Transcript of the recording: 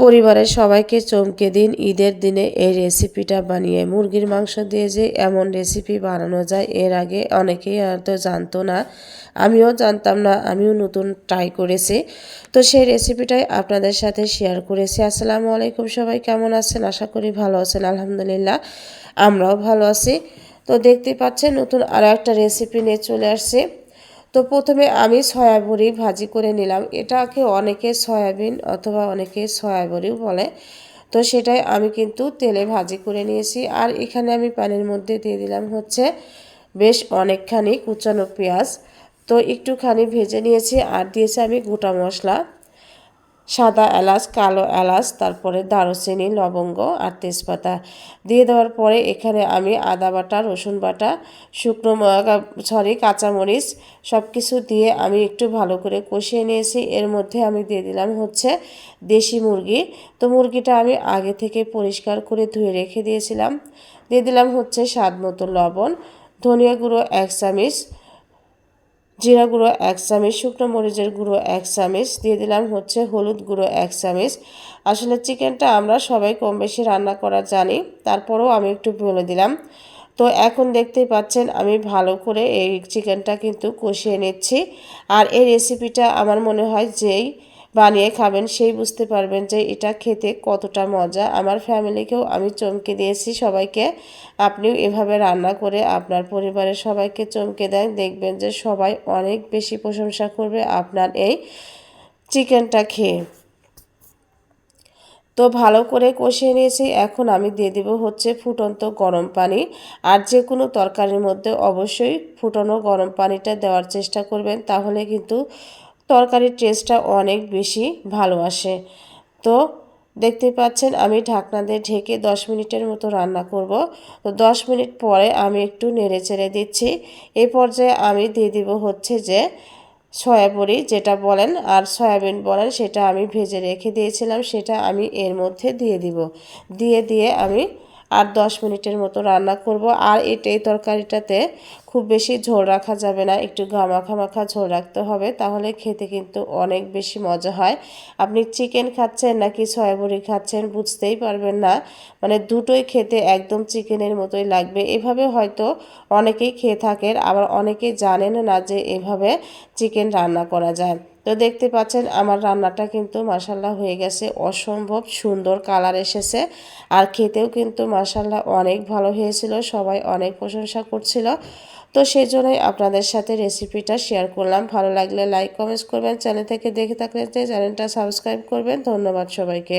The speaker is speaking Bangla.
পরিবারের সবাইকে চমকে দিন। ঈদের দিনে এই রেসিপিটা বানিয়ে মুরগির মাংস দিয়ে যে এমন রেসিপি বানানো যায়, এর আগে অনেকেই হয়তো জানতো না, আমিও জানতাম না, আমিও নতুন ট্রাই করেছি। তো সেই রেসিপিটাই আপনাদের সাথে শেয়ার করেছি। আসসালামু আলাইকুম সবাই, কেমন আছেন? আশা করি ভালো আছেন, আলহামদুলিল্লাহ, আমরাও ভালো আছি। তো দেখতে পাচ্ছেন নতুন আরও একটা রেসিপি নিয়ে চলে আসছি। তো প্রথমে আমি সয়াবড়ি ভাজি করে নিলাম। এটাকে অনেকে সয়াবিন অথবা অনেকে সয়াবড়িও বলে। তো সেটাই আমি কিন্তু তেলে ভাজি করে নিয়েছি। আর এখানে আমি পানির মধ্যে দিয়ে দিলাম হচ্ছে বেশ অনেকখানি কুচানো পেঁয়াজ। তো একটুখানি ভেজে নিয়েছি আর দিয়েছি আমি গোটা মশলা। সাদা এলাচ, কালো এলাচ, তারপরে দারুচিনি, লবঙ্গ আর তেজপাতা। দিয়ে দেওয়ার পরে এখানে আমি আদা বাটা, রসুন বাটা, শুকনো সরি, কাঁচামরিচ সব কিছু দিয়ে আমি একটু ভালো করে কষিয়ে নিয়েছি। এর মধ্যে আমি দিয়ে দিলাম হচ্ছে দেশি মুরগি। তো মুরগিটা আমি আগে থেকে পরিষ্কার করে ধুয়ে রেখে দিয়েছিলাম। দিয়ে দিলাম হচ্ছে স্বাদ মতো লবণ, ধনিয়া গুঁড়ো এক চামিচ জিরা গুঁড়ো, এক চামচ শুকনো মরিচের গুঁড়ো, এক চামচ। দিয়ে দিলাম হচ্ছে হলুদ গুঁড়ো, এক চামচ। আসলে চিকেনটা আমরা সবাই কম বেশি রান্না করা জানি, তারপরেও আমি একটু বলে দিলাম। তো এখন দেখতেই পাচ্ছেন, আমি ভালো করে এই চিকেনটা কিন্তু কষিয়ে নিচ্ছি। আর এই রেসিপিটা আমার মনে হয় যেই বানিয়ে খাবেন, সেই বুঝতে পারবেন যে এটা খেতে কতটা মজা। আমার ফ্যামিলিকেও আমি চমকে দিয়েছি সবাইকে। আপনিও এভাবে রান্না করে আপনার পরিবারের সবাইকে চমকে দেন। দেখবেন যে সবাই অনেক বেশি প্রশংসা করবে আপনার এই চিকেনটা খেয়ে। তো ভালো করে কষিয়ে নিয়েছি। এখন আমি দিয়ে দেব হচ্ছে ফুটন্ত গরম পানি। আর যে কোনো তরকারির মধ্যে অবশ্যই ফুটনো গরম পানিটা দেওয়ার চেষ্টা করবেন। তাহলে কিন্তু তরকারির টেস্টটা অনেক বেশি ভালো আসে। তো দেখতে পাচ্ছেন, আমি ঢাকনা দিয়ে ঢেকে দশ মিনিটের মতো রান্না করব। তো দশ মিনিট পরে আমি একটু নেড়ে চেড়ে দিচ্ছি। এই পর্যায়ে আমি দিয়ে দিব হচ্ছে যে সয়াবড়ি যেটা বলেন, আর সয়াবিন বলেন, সেটা আমি ভেজে রেখে দিয়েছিলাম, সেটা আমি এর মধ্যে দিয়ে দিব। দিয়ে দিয়ে আমি আর দশ মিনিটের মতো রান্না করব। আর এই তরকারিটাতে খুব বেশি ঝোল রাখা যাবে না, একটু গামাখা মাখা ঝোল রাখতে হবে, তাহলে খেতে কিন্তু অনেক বেশি মজা হয়। আপনি চিকেন খাচ্ছেন নাকি সয়াবড়ি খাচ্ছেন বুঝতেই পারবেন না মানে দুটোই খেতে একদম চিকেনের মতোই লাগবে। এভাবে হয়তো অনেকেই খেয়ে থাকেন, আবার অনেকেই জানেন না যে এভাবে চিকেন রান্না করা যায়। তো দেখতে পাচ্ছেন, আমার রান্নাটা কিন্তু মাসাল্লাহ হয়ে গেছে। অসম্ভব সুন্দর কালার এসেছে। আর খেতেও কিন্তু মাসাল্লাহ অনেক ভালো হয়েছিল, সবাই অনেক প্রশংসা করছিল। তো সেই জন্যই আপনাদের সাথে রেসিপিটা শেয়ার করলাম। ভালো লাগলে লাইক কমেন্টস করবেন। চ্যানেল থেকে দেখে থাকলে চ্যানেলটা সাবস্ক্রাইব করবেন। ধন্যবাদ সবাইকে।